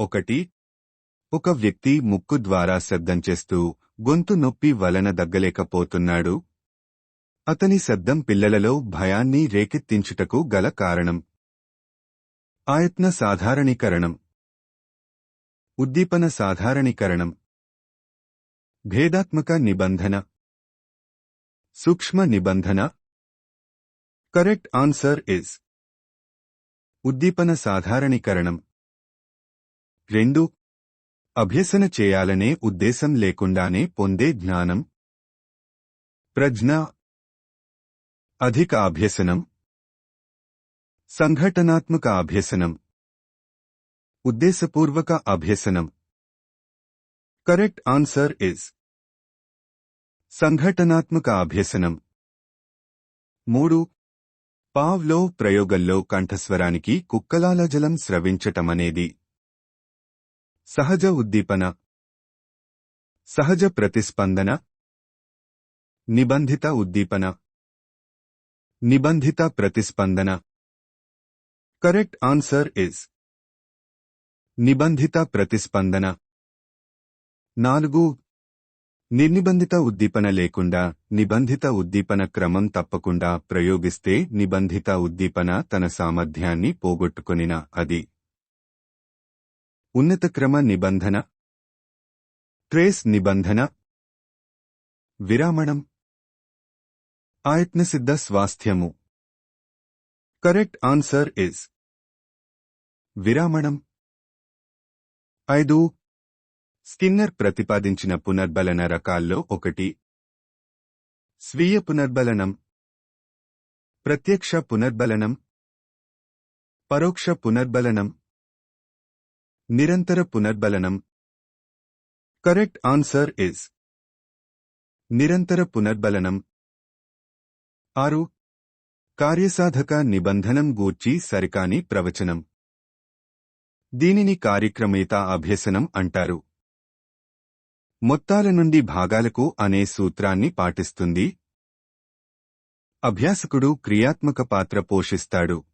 ఒకటి ఒక వ్యక్తి ముక్కు ద్వారా శబ్దం చేస్తూ గొంతు నొప్పి వలన దగ్గలేకపోతున్నాడు. అతని శబ్దం పిల్లలలో భయాన్ని రేకెత్తించుటకు గల కారణం. ఆయత్న సాధారణీకరణం. ఉద్దీపన సాధారణీకరణం. భేదాత్మక నిబంధన. సూక్ష్మ నిబంధన. Correct answer is. ఉద్దీపన సాధారణీకరణం. రెండు అభ్యసన చేయాలనే ఉద్దేశం లేకుండానే పొందే జ్ఞానం. ప్రజ్ఞ అధిక అభ్యసనం. సంఘటనాత్మక అభ్యసనం. ఉద్దేశపూర్వక అభ్యసనం. కరెక్ట్ ఆన్సర్ ఇస్ సంఘటనాత్మక అభ్యసనం. మూడు పావ్లో ప్రయోగంలో కంఠస్వరానికి కుక్కలాల జలం స్రవించటమనేది. సహజ ఉద్దీపన సహజ ప్రతిస్పందన నిబంధిత ఉద్దీపన నిబంధిత ప్రతిస్పందన. కరెక్ట్ ఆన్సర్ ఇస్ నిబంధిత ప్రతిస్పందన. నాలుగు నిర్నిబంధిత ఉద్దీపన లేకుండా నిబంధిత ఉద్దీపన క్రమం తప్పకుండా ప్రయోగిస్తే నిబంధిత ఉద్దీపన తన సామర్థ్యాన్ని పోగొట్టుకొనిన అది ఉన్నత క్రమ నిబంధన. ట్రేస్ నిబంధన. విరామణం. ఆయత్నసిద్ధ స్వాస్థ్యము. కరెక్ట్ ఆన్సర్ ఇస్ విరామణం. ఐదు. స్కిన్నర్ ప్రతిపాదించిన పునర్బలన రకాల్లో ఒకటి. స్వీయ పునర్బలనం. ప్రత్యక్ష పునర్బలనం. పరోక్ష పునర్బలనం. నిరంతర పునర్బలనం. కరెక్ట్ ఆన్సర్ ఇస్ నిరంతర పునర్బలనం. ఆరు. కార్యసాధక నిబంధనం గూర్చి సరికాని ప్రవచనం. దీనిని కార్యక్రమేత అభ్యసనం అంటారు. మొత్తాల నుండి భాగాలకు అనే సూత్రాన్ని పాటిస్తుంది. అభ్యాసకుడు క్రియాత్మక పాత్ర పోషిస్తాడు.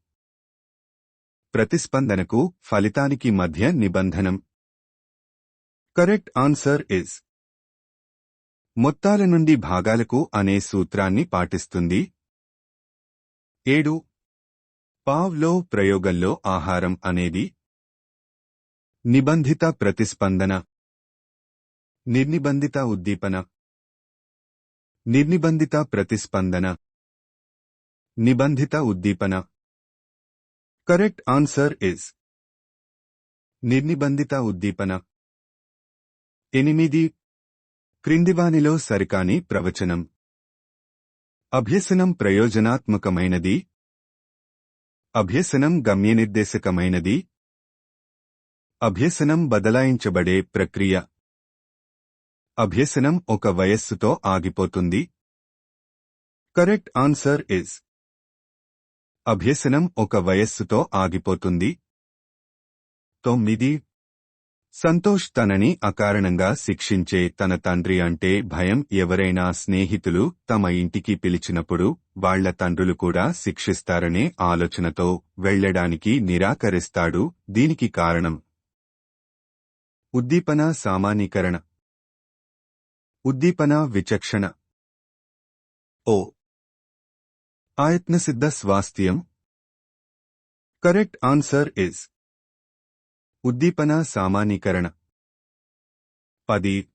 ప్రతిస్పందనకు ఫలితానికి మధ్య నిబంధనం. కరెక్ట్ ఆన్సర్ ఇస్ మొత్తాల నుండి భాగాలకు అనే సూత్రాన్ని పాటిస్తుంది. ఏడు. పావ్లో ప్రయోగంలో ఆహారం అనేది. నిబంధిత ప్రతిస్పందన. నిర్నిబంధిత ఉద్దీపన. నిర్నిబంధిత ప్రతిస్పందన. నిబంధిత ఉద్దీపన. కరెక్ట్ ఆన్సర్ ఇస్ నిర్నిబంధిత ఉద్దీపన. ఎనిమిది క్రిందివానిలో సరికాని ప్రవచనం. అభ్యసనం ప్రయోజనాత్మకమైనది. అభ్యసనం గమ్యనిర్దేశకమైనది. అభ్యసనం బదలాయించబడే ప్రక్రియ. అభ్యసనం ఒక వయస్సుతో ఆగిపోతుంది. కరెక్ట్ ఆన్సర్ ఇస్ అభ్యసనం ఒక వయస్సుతో ఆగిపోతుంది. తొమ్మిది. సంతోష్ తనని అకారణంగా శిక్షించే తన తండ్రి అంటే భయం ఎవరైనా స్నేహితులు తమ ఇంటికి పిలిచినప్పుడు వాళ్ళ తండ్రులు కూడా శిక్షిస్తారనే ఆలోచనతో వెళ్ళడానికి నిరాకరిస్తాడు. దీనికి కారణం ఉద్దీపన సామాన్యీకరణ. ఉద్దీపన విచక్షణ. ఓ ఆయత్నసిద్ధ స్వాస్థ్యం కరెక్ట్ ఆన్సర్ ఇస్ ఉద్దీపన సామాన్యీకరణ పది.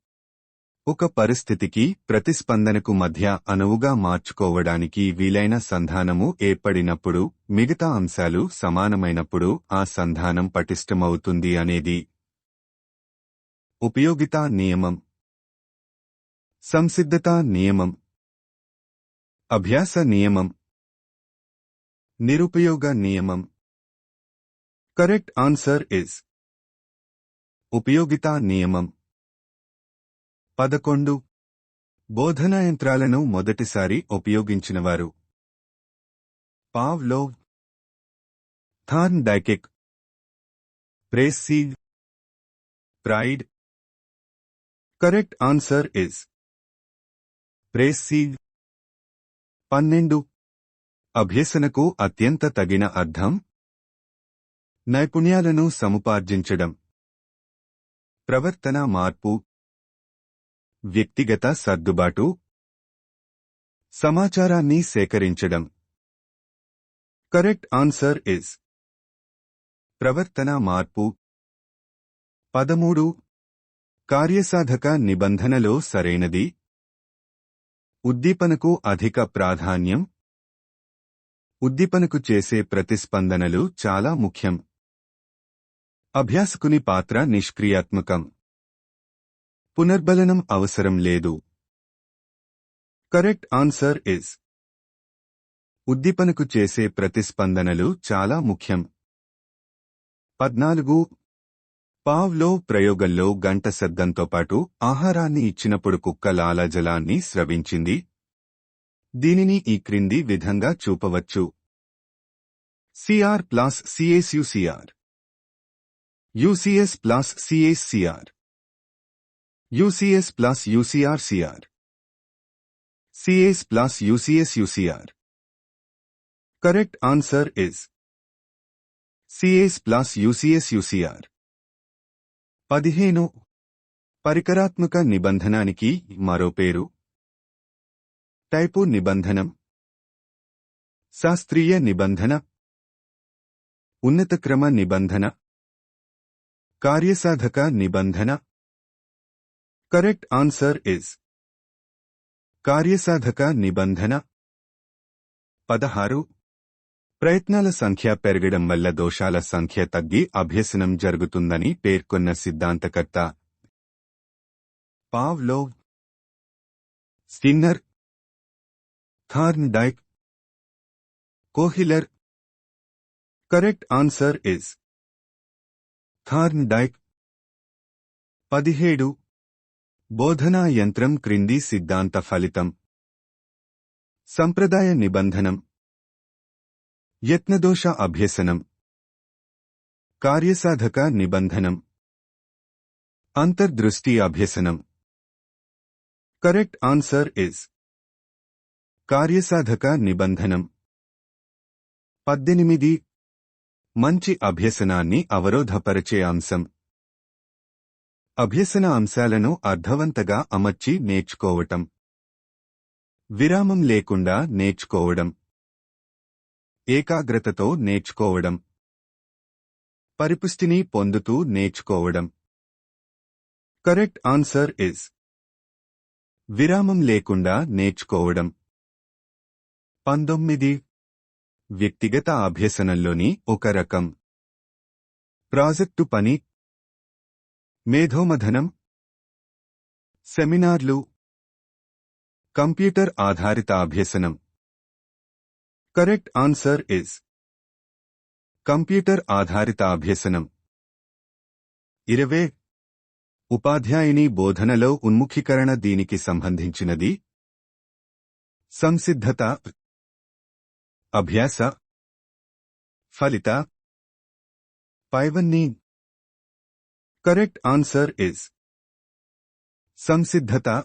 ఒక పరిస్థితికి ప్రతిస్పందనకు మధ్య అనువుగా మార్చుకోవడానికి వీలైన సంధానము ఏర్పడినప్పుడు మిగతా అంశాలు సమానమైనప్పుడు ఆ సంధానం పటిష్టమవుతుంది అనేది. ఉపయోగితా నియమం. సంసిద్ధతా నియమం. అభ్యాస నియమం. నిరుపయోగ నియమం. కరెక్ట్ ఆన్సర్ ఇస్ ఉపయోగితా నియమం. పదకొండు. బోధనా యంత్రాలను మొదటిసారి ఉపయోగించినవారు. పావ్లో థార్న్ డైకెక్ ప్రేసీడ్ ప్రైడ్ కరెక్ట్ ఆన్సర్ ఇస్ ప్రేసీడ్ పన్నెండు అభ్యసనకు అత్యంత తగిన అర్థం? నైపుణ్యాలను సముపార్జించడం. ప్రవర్తన మార్పు. వ్యక్తిగత సర్దుబాటు. సమాచారాన్ని సేకరించడం. Correct answer is. ప్రవర్తన మార్పు. పదమూడు. కార్యసాధక నిబంధనలో సరైనది. ఉద్దీపనకు అధిక ప్రాధాన్యం. ఉద్దీపనకు చేసే ప్రతిస్పందనలు చాలా ముఖ్యం. అభ్యాసకుని పాత్ర నిష్క్రియాత్మకం. పునర్బలనం అవసరం లేదు. కరెక్ట్ ఆన్సర్ ఇస్ ఉద్దీపనకు చేసే ప్రతిస్పందనలు చాలా ముఖ్యం. పద్నాలుగు. పావ్లో ప్రయోగంలో గంట శబ్దంతో పాటు ఆహారాన్ని ఇచ్చినప్పుడు కుక్క లాలాజలాన్ని స్రవించింది దీనిని ఈ క్రింది విధంగా చూపవచ్చు CR plus CSUCR UCS plus CSCR UCS plus UCRCR CS plus UCSUCR correct answer is CS plus UCSUCR పదిహేను పరికరాత్మక నిబంధనానికి మరో పేరు టైపు నిబంధనం. శాస్త్రీయ నిబంధన. ఉన్నతక్రమ నిబంధన. కార్యసాధక నిబంధన. Correct answer is. కార్యసాధక నిబంధన. పదహారు. ప్రయత్నాల సంఖ్య పెరగడం వల్ల దోషాల సంఖ్య తగ్గి అభ్యసనం జరుగుతుందని పేర్కొన్న సిద్ధాంతకర్త. Pavlov Skinner. Thorndike Kohler correct answer is Thorndike పదిహేడు బోధనా యంత్రం క్రింది సిద్ధాంత ఫలితం సంప్రదాయ నిబంధనం యత్నదోష అభ్యసనం కార్యసాధక నిబంధనం అంతర్దృష్టి అభ్యసనం కరెక్ట్ ఆన్సర్ ఇస్ కార్యసాధక నిబంధనం. పద్దెనిమిది. మంచి అభ్యసనాన్ని అవరోధపరిచే అంశం. అభ్యసన అంశాలను అర్థవంతగా అమర్చి నేర్చుకోవటం. విరామం లేకుండా నేర్చుకోవడం. ఏకాగ్రతతో నేర్చుకోవడం. పరిపుష్టిని పొందుతూ నేర్చుకోవడం. Correct answer is. విరామం లేకుండా నేర్చుకోవడం. పంతొమ్మిది. వ్యక్తిగత అభ్యసనంలోని ఒక రకం. ప్రాజెక్టు పని. మేధోమధనం సెమినార్లు. కంప్యూటర్ ఆధారిత అభ్యసనం. Correct answer is. కంప్యూటర్ ఆధారిత అభ్యసనం. ఇరవే. ఉపాధ్యాయుని బోధనలో ఉన్ముఖీకరణ దీనికి సంబంధించినది. సంసిద్ధత. అభ్యాస ఫలిత పైవన్నీ. కరెక్ట్ ఆన్సర్ ఇస్ సంసిద్ధత.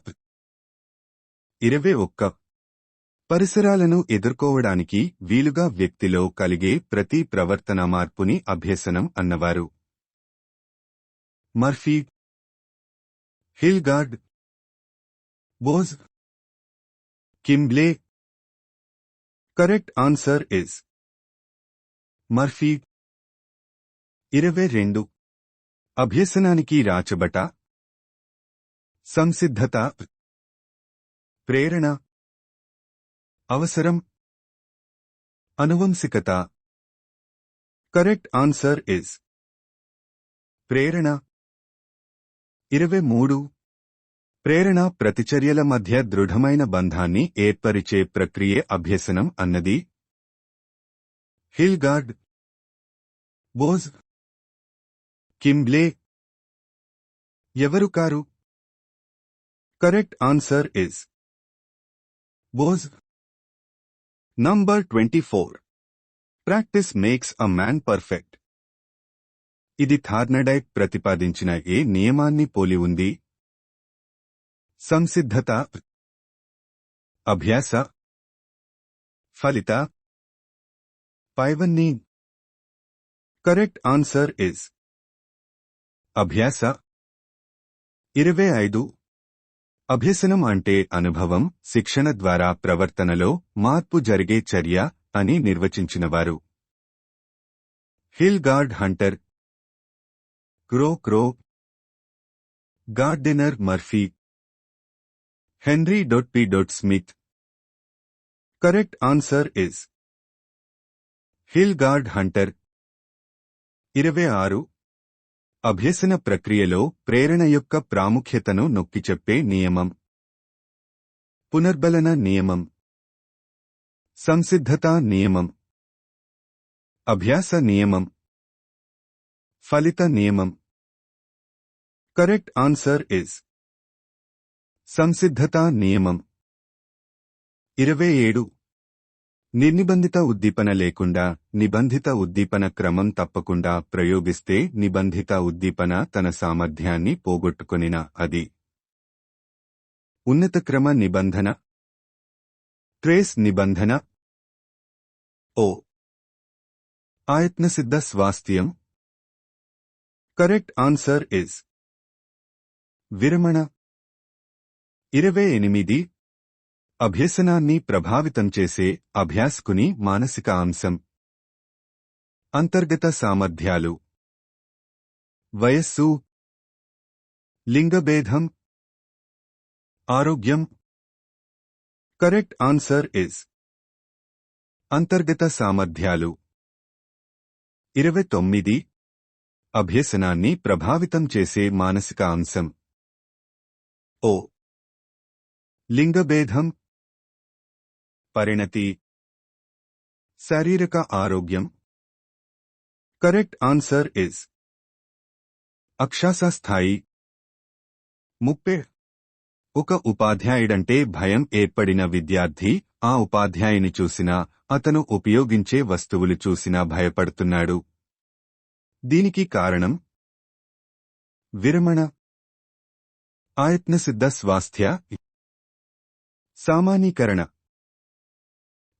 ఇరవై ఒక్క. పరిసరాలను ఎదుర్కోవడానికి వీలుగా వ్యక్తిలో కలిగే ప్రతి ప్రవర్తన మార్పుని అభ్యసనం అన్నవారు. Murphy Hilgard Bose Kimble correct answer is Murphy ఇరవై రెండు. అభ్యసనానికి రాచబట. సంసిద్ధత. ప్రేరణ. అవసరం. అనువంశికత. కరెక్ట్ ఆన్సర్ ఇస్ ప్రేరణ. ఇరవై మూడు. ప్రేరణ ప్రతిచర్యల మధ్య దృఢమైన బంధాన్ని ఏర్పరిచే ప్రక్రియ అభ్యసనం అన్నది. Hilgard Boaz Kimble. ఎవరు car? Correct answer is Boaz. Number twenty four. Practice makes a man perfect. ఇది థార్నడైట్ ప్రతిపాదించిన ఏ నియమాన్ని పోలి ఉంది? సంసిద్ధత అభ్యాస ఫలిత పైవన్నీ. కరెక్ట్ ఆన్సర్ ఇస్ అభ్యాస. ఇరవై ఐదు. అభ్యసనం అంటే అనుభవం శిక్షణ ద్వారా ప్రవర్తనలో మార్పు జరిగే చర్య అని నిర్వచించినవారు. Hilgard Hunter Crow Crow Gardner Murphy Henry dot P dot Smith correct answer is Hilgard Hunter ఇరవై ఆరు. అభ్యసన ప్రక్రియలో ప్రేరణ యొక్క ప్రాముఖ్యతను నొక్కి చెప్పే నియమం. పునర్బలన నియమం. సంసిద్ధతా నియమం. అభ్యాస నియమం. ఫలిత నియమం. కరెక్ట్ ఆన్సర్ ఇస్ సంసిద్ధతా నియమం. ఇరవై ఏడు. నిర్నిబంధిత ఉద్దీపన లేకుండా నిబంధిత ఉద్దీపన క్రమం తప్పకుండా ప్రయోగిస్తే నిబంధిత ఉద్దీపన తన సామర్థ్యాన్ని పోగొట్టుకొనిన అది. ఉన్నత క్రమ నిబంధన. ట్రేస్ నిబంధన. ఓ. ఆయత్నసిద్ధ స్వాస్థ్యం. Correct answer is. విరమణ. ఇరవై ఎనిమిది. అభ్యసనాన్ని ప్రభావితం చేసే అభ్యాసకుని మానసిక అంశం. అంతర్గత సామర్థ్యాలు. వయస్సు. లింగభేదం. ఆరోగ్యం. Correct answer is. అంతర్గత సామర్థ్యాలు. ఇరవై తొమ్మిది. అభ్యసనాన్ని ప్రభావితం చేసే మానసిక అంశం. ఓ. లింగభేదం పరిణతి శారీరక ఆరోగ్యం. కరెక్ట్ ఆన్సర్ ఇస్ అక్షాస స్థాయి ముప్పే ఒక ఉపాధ్యాయుడంటే భయం ఏర్పడిన విద్యార్థి ఆ ఉపాధ్యాయుని చూసినా అతను ఉపయోగించే వస్తువులు చూసినా భయపడుతున్నాడు. దీనికి కారణం? విరమణ. ఆయత్నసిద్ధ స్వాస్థ్య సామాన్యీకరణ.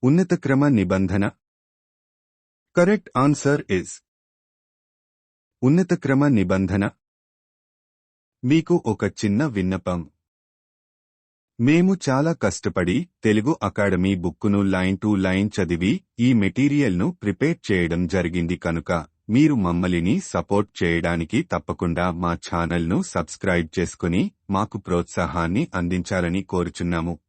ఉన్నత క్రమ నిబంధన. కరెక్ట్ ఆన్సర్ ఇస్ ఉన్నత క్రమ నిబంధన. మీకు ఒక చిన్న విన్నపం. మేము చాలా కష్టపడి తెలుగు అకాడమీ బుక్కును లైన్ టు లైన్ చదివి ఈ మెటీరియల్ను ప్రిపేర్ చేయడం జరిగింది కనుక మీరు మమ్మల్ని సపోర్ట్ చేయడానికి తప్పకుండా మా ఛానల్ను సబ్స్క్రైబ్ చేసుకుని మాకు ప్రోత్సాహాన్ని అందించాలని కోరుచున్నాము.